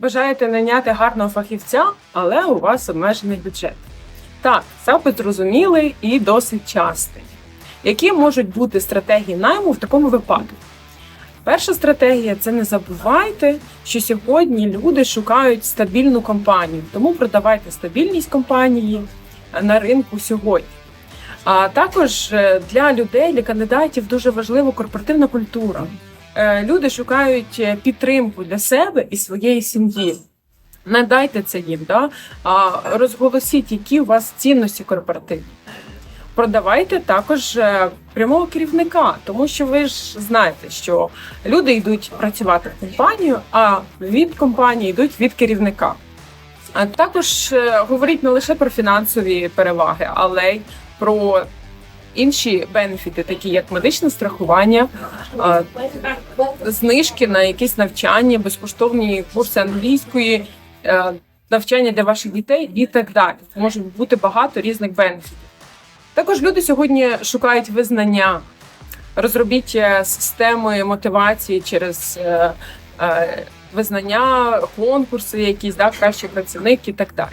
Бажаєте найняти гарного фахівця, але у вас обмежений бюджет. Так, запит зрозумілий і досить частий. Які можуть бути стратегії найму в такому випадку? Перша стратегія це не забувайте, що сьогодні люди шукають стабільну компанію, тому продавайте стабільність компанії на ринку сьогодні. А також е, для людей, для кандидатів дуже важлива корпоративна культура. Е, Люди шукають е, підтримку для себе і своєї сім'ї. Надайте це їм, да? а розголосіть, які у вас цінності корпоративні. Продавайте також е, прямого керівника, тому що ви ж знаєте, що люди йдуть працювати в компанію, а від компанії йдуть від керівника. А також говоріть не лише про фінансові переваги, але й про інші бенефіти, такі як медичне страхування, знижки на якісь навчання, безкоштовні курси англійської, е, навчання для ваших дітей і так далі. Може бути багато різних бенефітів. Також люди сьогодні шукають визнання. Розробіть е, системи мотивації через е, визнання, конкурси, якісь да, кращий працівник і так далі.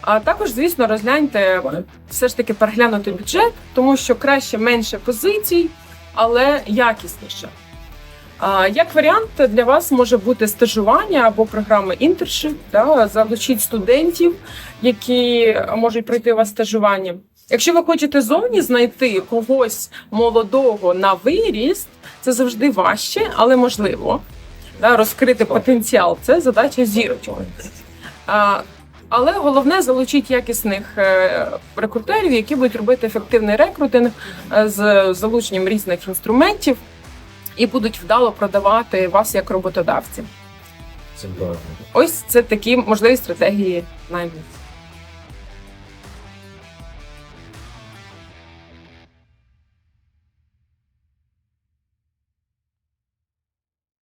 А також, звісно, розгляньте все ж таки переглянути бюджет, тому що краще менше позицій, але якісніше. Як варіант для вас може бути стажування або програма інтершип, да, залучіть студентів, які можуть пройти у вас стажування. Якщо ви хочете зовні знайти когось молодого на виріст, це завжди важче, але можливо. Да, розкрити потенціал це задача зірочки. Але головне залучити якісних е, рекрутерів, які будуть робити ефективний рекрутинг е, з залученням різних інструментів і будуть вдало продавати вас як роботодавці. Ось це такі можливі стратегії найму.